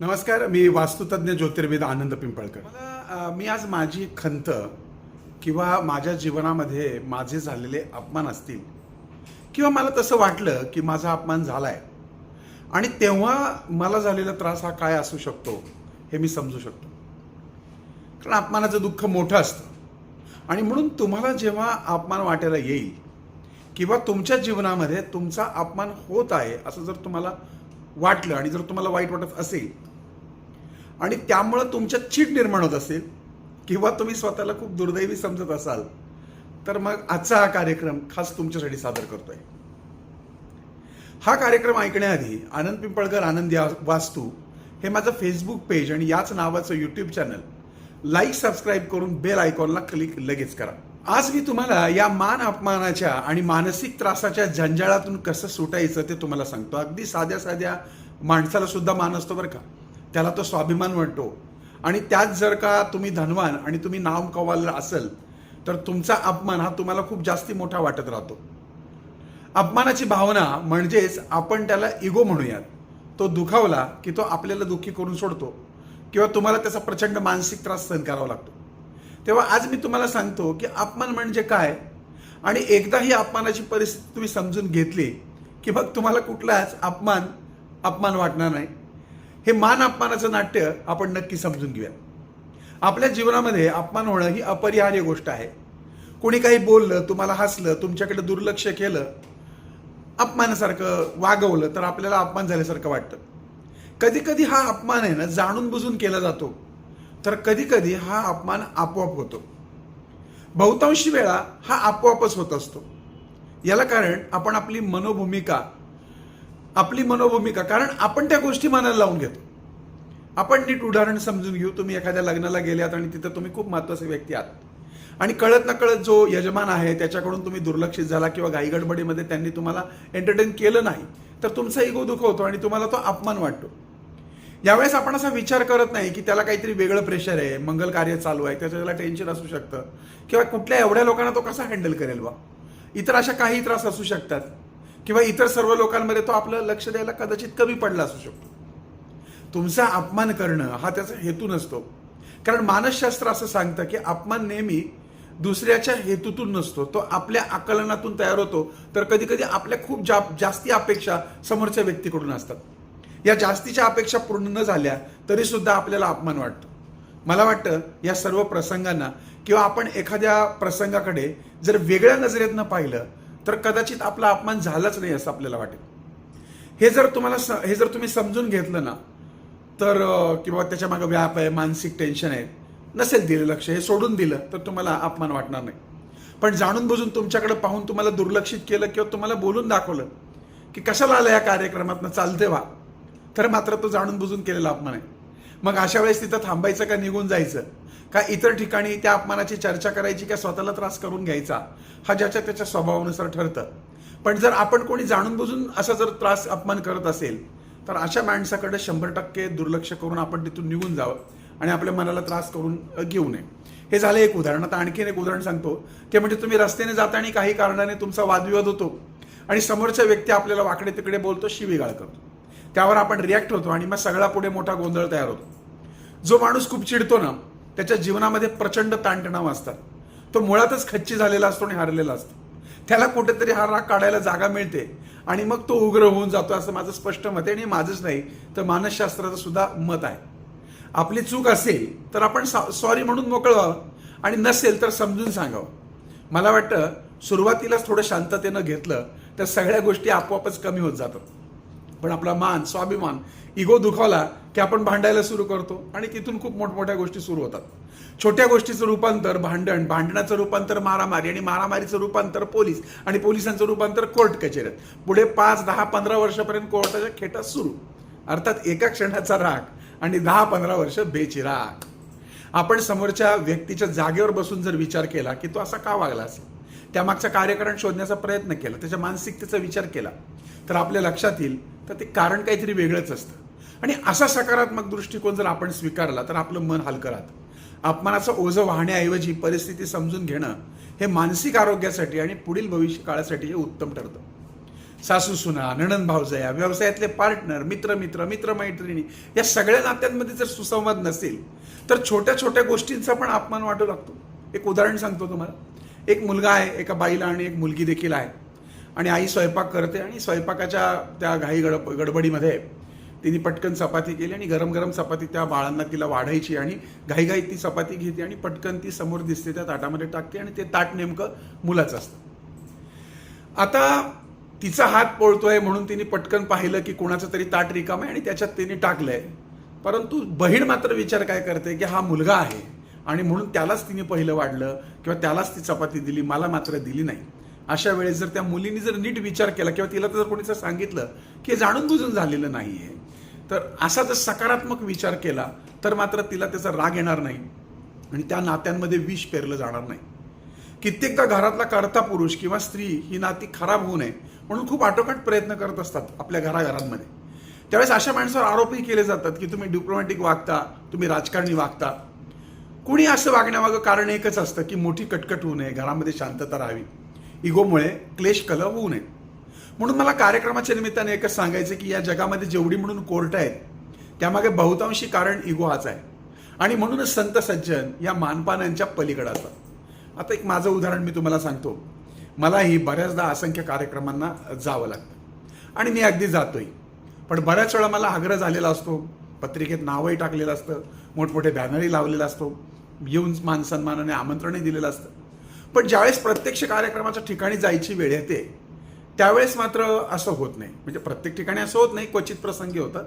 नमस्कार मी वास्तुतज्ञ ज्योतिर्विद आनंद पिंपळकर. मला मी आज माझी खंत किंवा माझ्या जीवनामध्ये माझे झालेले अपमान असतील किंवा मला तसं वाटलं की माझा अपमान झालाय आणि तेव्हा मला झालेला त्रास हा काय असू शकतो हे मी समजू शकतो. कारण अपमानाचं दुःख मोठं असतं. आणि म्हणून तुम्हाला जेव्हा अपमान वाटायला येईल किंवा तुमच्या जीवनामध्ये तुमचा अपमान होत आहे असं जर तुम्हाला वाटलं आणि जर तुम्हाला वाईट वाटत असेल आणि त्यामुळं तुमच्यात चीड निर्माण होत असेल किंवा तुम्ही स्वतःला खूप दुर्दैवी समजत असाल तर मग आजचा हा कार्यक्रम खास तुमच्यासाठी सादर करतोय. हा कार्यक्रम ऐकण्याआधी आनंद पिंपळकर आनंद वास्तू हे माझं फेसबुक पेज आणि याच नावाचं यूट्यूब चॅनल लाईक सबस्क्राईब करून बेल आयकॉनला क्लिक लगेच करा. आज मी तुम्हाला या मान अपमानाच्या आणि मानसिक त्रासाच्या जंजाळातून कसं सुटायचं ते तुम्हाला सांगतो. अगदी साध्या साध्या माणसाला सुद्धा मान असतो बरं का. त्याला तो स्वाभिमान म्हणतो. आणि त्यात जर का तुम्ही धनवान आणि तुम्ही नाव कवाल असेल तर तुमचा अपमान हा तुम्हाला खूप जास्ती मोठा वाटत राहतो. अपमानाची भावना म्हणजेच आपण त्याला इगो म्हणूयात. तो दुखावला की तो आपल्याला दुःखी करून सोडतो किंवा तुम्हाला त्याचा प्रचंड मानसिक त्रास सहन करावा लागतो. तेव्हा आज मी तुम्हाला सांगतो की अपमान म्हणजे काय? आणि एकदा ही अपमानाची परिस्थिती तुम्ही समजून घेतली की मग तुम्हाला कुठलाच अपमान अपमान वाटणार नाही. हे मान अपमानाचं नाट्य आपण नक्की समजून घेऊया. आपल्या जीवनामध्ये अपमान होणं ही अपरिहार्य गोष्ट आहे. कोणी काही बोललं तुम्हाला हसलं तुमच्याकडे दुर्लक्ष केलं अपमानासारखं वागवलं तर आपल्याला अपमान झाल्यासारखं वाटतं. कधी कधी हा अपमान आहे ना जाणून बुजून केला जातो. तर कधी कधी हा अपमान आपोआप होतो. बहुतांशी वेळा हा आपोआपच होत असतो. याला कारण आपण आपली मनोभूमिका आपली मनोभूमिका. कारण आपण त्या गोष्टी मनाला लावून घेतो. आपण नीट उदाहरण समजून घेऊ. तुम्ही एखाद्या लग्नाला गेल्यात आणि तिथं तुम्ही खूप महत्त्वाचे व्यक्ती आहात. आणि कळत नकळत जो यजमान आहे त्याच्याकडून तुम्ही दुर्लक्षित झाला किंवा घाईगडबडीमध्ये त्यांनी तुम्हाला एंटरटेन केलं नाही तर तुमचा इगो दुखवतो आणि तुम्हाला तो अपमान वाटतो. यावेळेस आपण असा विचार करत नाही की त्याला काहीतरी वेगळं प्रेशर आहे मंगल कार्य चालू आहे त्याचं त्याला टेन्शन असू शकतं. किंवा कुठल्या एवढ्या लोकांना तो कसा हँडल करेल बा? इतर अशा काही त्रास असू शकतात. किंवा इतर सर्व लोकांमध्ये तो आपलं लक्ष द्यायला कदाचित कमी पडला असू शकतो. तुमचा अपमान करणं हा त्याचा हेतू नसतो. कारण मानसशास्त्र असं सांगतं की अपमान नेहमी दुसऱ्याच्या हेतूतून नसतो. तो आपल्या आकलनातून तयार होतो. तर कधी कधी आपल्या खूप जा जास्ती अपेक्षा समोरच्या व्यक्तीकडून असतात. या जास्तीच्या अपेक्षा पूर्ण न झाल्या तरी सुद्धा आपल्याला अपमान वाटतो. मला वाटतं या सर्व प्रसंगांना किंवा आपण एखाद्या प्रसंगाकडे जर वेगळ्या नजरेतनं पाहिलं तर कदाचित आपला अपमान झालाच नाही असं आपल्याला वाटेल. हे जर तुम्हाला स- हे जर तुम्ही समजून घेतलं ना तर किंवा त्याच्यामागे व्याप आहे मानसिक टेन्शन आहे नसेल दिलं लक्ष हे सोडून दिलं तर तुम्हाला अपमान वाटणार नाही. पण जाणून बुजून तुमच्याकडे पाहून तुम्हाला दुर्लक्षित केलं किंवा तुम्हाला बोलून दाखवलं की कशाला आलं या कार्यक्रमातनं चालते व्हा तर मात्र तो जाणून बुजून केलेला अपमान आहे. मग अशा वेळेस तिथं थांबायचं का निघून जायचं? का इतर ठिकाणी त्या अपमानाची चर्चा करायची का स्वतःला त्रास करून घ्यायचा? हा ज्याच्या त्याच्या स्वभावानुसार ठरतं. पण जर आपण कोणी जाणून बुजून असा जर त्रास अपमान करत असेल तर अशा माणसाकडे शंभर टक्के दुर्लक्ष करून आपण तिथून निघून जावं आणि आपल्या मनाला त्रास करून घेऊ नये. हे झालं एक उदाहरण. आता आणखीन एक उदाहरण सांगतो ते म्हणजे तुम्ही रस्त्याने जाता आणि काही कारणाने तुमचा वादविवाद होतो आणि समोरचा व्यक्ती आपल्याला वाकडे तिकडे बोलतो शिवीगाळ करतो. त्यावर आपण रिॲक्ट होतो आणि मग सगळा पुढे मोठा गोंधळ तयार होतो. जो माणूस खूप चिडतो ना त्याच्या जीवनामध्ये प्रचंड ताणतणाव असतात. तो मुळातच खच्ची झालेला असतो आणि हारलेला असतो. त्याला कुठेतरी हा राग काढायला जागा मिळते आणि मग तो उग्र होऊन जातो असं माझं स्पष्ट मत आहे आणि माझंच नाही तर मानसशास्त्राचं सुद्धा मत आहे. आपली चूक असेल तर आपण सॉरी म्हणून मोकळं व्हावं आणि नसेल तर समजून सांगावं. मला वाटतं सुरुवातीलाच थोडं शांततेनं घेतलं तर सगळ्या गोष्टी आपोआपच कमी होत जातात. पण आपला मान स्वाभिमान इगो दुखावला की आपण भांडायला सुरू करतो आणि तिथून खूप मोठमोठ्या गोष्टी सुरू होतात. छोट्या गोष्टीचं रूपांतर भांडण भांडणाचं रूपांतर मारामारी आणि मारामारीचं रूपांतर पोलीस आणि पोलिसांचं रूपांतर कोर्ट कचेऱ्यात पुढे पाच दहा पंधरा वर्षापर्यंत कोर्टाच्या खेटा सुरू. अर्थात एका क्षणाचा राग आणि दहा पंधरा वर्ष बेचिराग. आपण समोरच्या व्यक्तीच्या जागेवर बसून जर विचार केला की तो असा का वागला असेल? त्यामागचं कार्यकारण शोधण्याचा प्रयत्न केला त्याच्या मानसिकतेचा विचार केला तर आपल्या लक्षात येईल तर ते कारण काहीतरी वेगळंच असतं. आणि असा सकारात्मक दृष्टिकोन जर आपण स्वीकारला तर आपलं मन हलकं राहतं. अपमानाचं ओझं वाहण्याऐवजी परिस्थिती समजून घेणं हे मानसिक आरोग्यासाठी आणि पुढील भविष्य काळासाठी हे उत्तम ठरतं. सासू सुना नणन भावजया व्यवसायातले पार्टनर मित्र मित्र मित्रमैत्रिणी या सगळ्या नात्यांमध्ये जर सुसंवाद नसेल तर छोट्या छोट्या गोष्टींचा पण अपमान वाटू लागतो. एक उदाहरण सांगतो तुम्हाला. एक मुलगा आहे एका बाईला आणि एक मुलगी देखील आहे. आणि आई स्वयंपाक करते आणि स्वयंपाकाच्या त्या घाई गड गडबडीमध्ये तिने पटकन चपाती केली आणि गरम गरम चपाती त्या बाळांना तिला वाढायची आणि घाईघाईत ती चपाती घेते आणि पटकन ती समोर दिसते त्या ताटामध्ये टाकते आणि ते ताट नेमकं मुलाचं असतं. आता तिचा हात पळतोय म्हणून तिने पटकन पाहिलं की कोणाचं तरी ताट रिकाम आहे आणि त्याच्यात तिने टाकलंय. परंतु बहीण मात्र विचार काय करते की हा मुलगा आहे आणि म्हणून त्यालाच तिने पहिलं वाढलं किंवा त्यालाच ती चपाती दिली मला मात्र दिली नाही. अशा वेळेस जर त्या मुलीने जर नीट विचार केला किंवा तिला जर कोणीच सांगितलं की जाणून बुजून झालेलं नाहीये तर असा जर सकारात्मक विचार केला तर मात्र तिला त्याचा राग येणार नाही आणि त्या नात्यांमध्ये विष पेरलं जाणार नाही. कित्येकदा घरातला कर्ता पुरुष किंवा स्त्री ही नाती खराब होऊ नये म्हणून खूप आटोकाट प्रयत्न करत असतात आपल्या घराघरांमध्ये. त्यावेळेस अशा माणसावर आरोपही केले जातात की तुम्ही डिप्लोमॅटिक वागता तुम्ही राजकारणी वागता. कुणी असं वागण्यामागं कारण एकच असतं की मोठी कटकट होऊ नये घरामध्ये शांतता राहावी. इगोमुळे क्लेश कलह होऊ नये. म्हणून मला कार्यक्रमाच्या निमित्ताने एकच सांगायचं की या जगामध्ये जेवढी म्हणून कोर्ट आहेत त्यामागे बहुतांशी कारण इगो हाच आहे. आणि म्हणूनच संत सज्जन या मानपानांच्या पलीकडे असतात. आता एक माझं उदाहरण मी तुम्हाला सांगतो. मलाही बऱ्याचदा असंख्य कार्यक्रमांना जावं लागतं. आणि मी अगदी जातोय. पण बऱ्याच वेळा मला आग्रह झालेला असतो. पत्रिकेत नावही टाकलेलं असतं. मोठमोठे बॅनरही लावलेला असतो. येऊन मान सन्मानाने आमंत्रणही दिलेलं असतं. पण ज्यावेळेस प्रत्यक्ष कार्यक्रमाच्या ठिकाणी जायची वेळ येते त्यावेळेस मात्र असं होत नाही. म्हणजे प्रत्येक ठिकाणी असं होत नाही क्वचित प्रसंगी होतं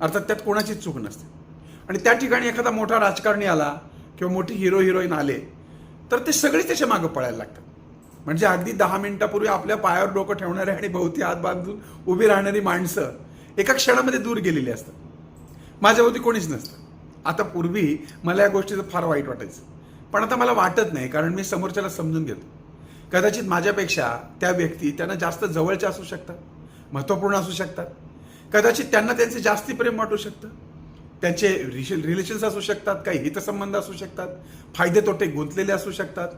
अर्थात त्यात कोणाचीच चूक नसते. आणि त्या ठिकाणी एखादा मोठा राजकारणी आला किंवा मोठी हिरो हिरोईन आले तर ते सगळे त्याच्या मागं पळायला लागतात. म्हणजे अगदी दहा मिनिटापूर्वी आपल्या पायावर डोकं ठेवणारे आणि भोवती हात बांधून उभी राहणारी माणसं एका क्षणामध्ये दूर गेलेली असतात. माझ्या भोवती कोणीच नसतं. आता पूर्वी मला या गोष्टीचं फार वाईट वाटायचं. पण आता मला वाटत नाही कारण मी समोरच्याला समजून घेतो. कदाचित माझ्यापेक्षा त्या व्यक्ती त्यांना जास्त जवळच्या असू शकतात महत्त्वपूर्ण असू शकतात. कदाचित त्यांना त्यांचे जास्ती प्रेम वाटू शकतं. त्यांचे रिलेशन्स असू शकतात काही हितसंबंध असू शकतात फायदे तोटे गुंतलेले असू शकतात.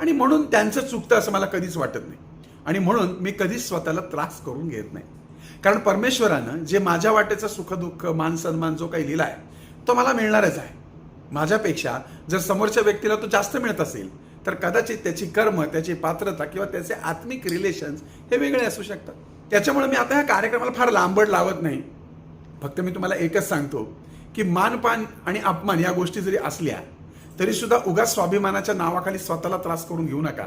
आणि म्हणून त्यांचं चुकतं असं मला कधीच वाटत नाही. आणि म्हणून मी कधीच स्वतःला त्रास करून घेत नाही. कारण परमेश्वरानं जे माझ्या वाटेचं सुखदुःख मान सन्मान जो काही लिहिला आहे तो मला मिळणारच आहे. माझ्यापेक्षा जर समोरच्या व्यक्तीला तो जास्त मिळत असेल तर कदाचित त्याची कर्म त्याची पात्रता किंवा त्याचे आत्मिक रिलेशन्स हे वेगळे असू शकतात. त्याच्यामुळे मी आता ह्या कार्यक्रमाला फार लांबड लावत नाही. फक्त मी तुम्हाला एकच सांगतो की मानपान आणि अपमान या गोष्टी जरी असल्या तरीसुद्धा उगाच स्वाभिमानाच्या नावाखाली स्वतःला त्रास करून घेऊ नका.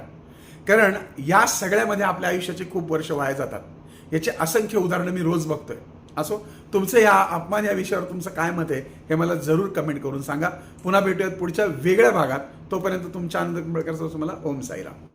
कारण या सगळ्यामध्ये आपल्या आयुष्याची खूप वर्ष वाया जातात. याचे असंख्य उदाहरणं मी रोज बघतोय. असो तुमचं या अपमान या विषयावर तुमचं काय मत आहे हे मला जरूर कमेंट करून सांगा. पुन्हा भेटूयात पुढच्या वेगळ्या भागात. तोपर्यंत तुमच्या आनंद कुंभळकर तुम्हाला ओम साईराम.